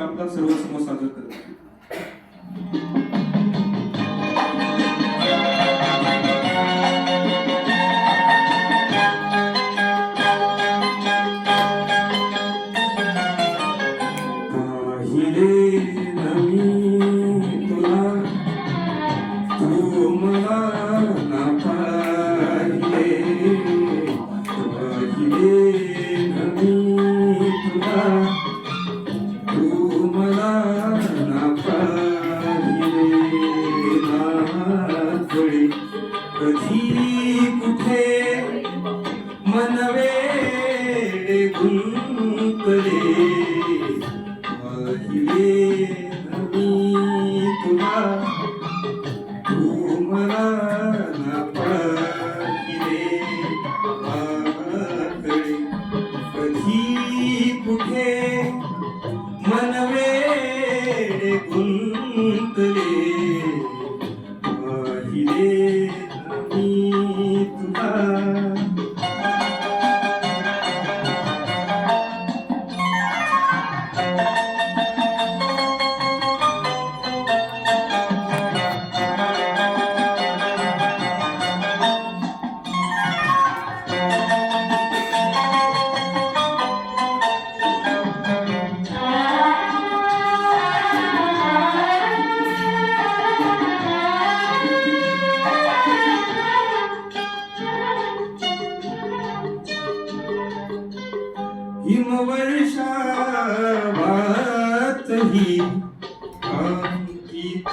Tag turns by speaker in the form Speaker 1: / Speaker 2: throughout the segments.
Speaker 1: कामकाज सर्व समोर सादर करते कधी कुठे मनवे गुंतले? पाहिले मी तुला. वर्षावातही अंकित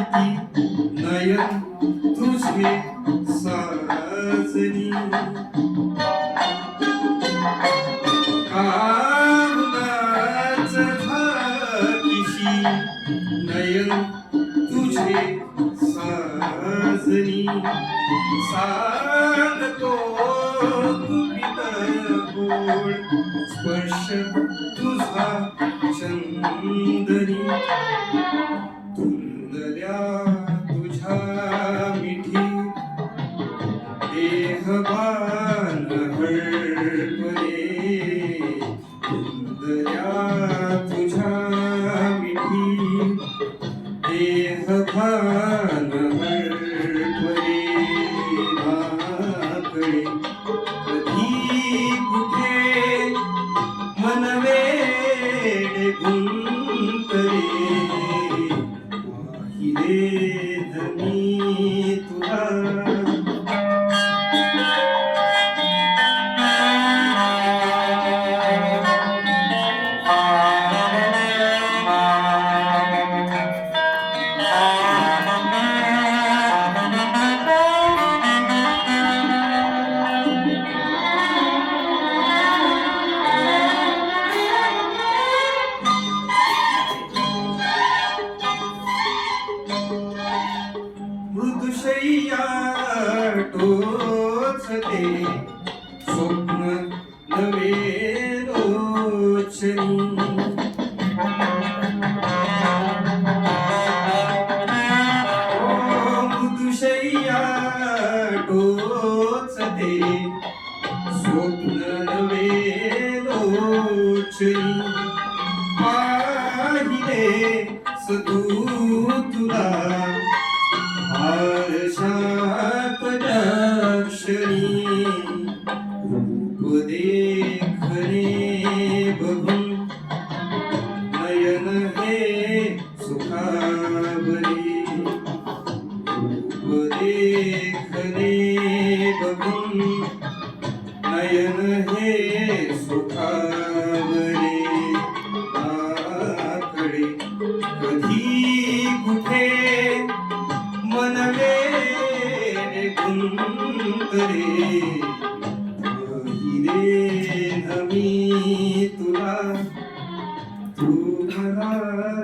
Speaker 1: नयन तुझे साजनी कामनाच भाकीशी नयन तुझे साजनी सांगतो कुपित गोड स्पर्श तुझा चंदनी. 一个半的根儿。ઉછતે સ્વપ્ન નવે રોચની ટોચતે સ્વપ્ન નવે રોચની પાહિને સદૂ તુલા नयन हे सुखावरी. आकडे कधी कुठे? मनवे गुंतरे हिरे नमी तुला. तू मला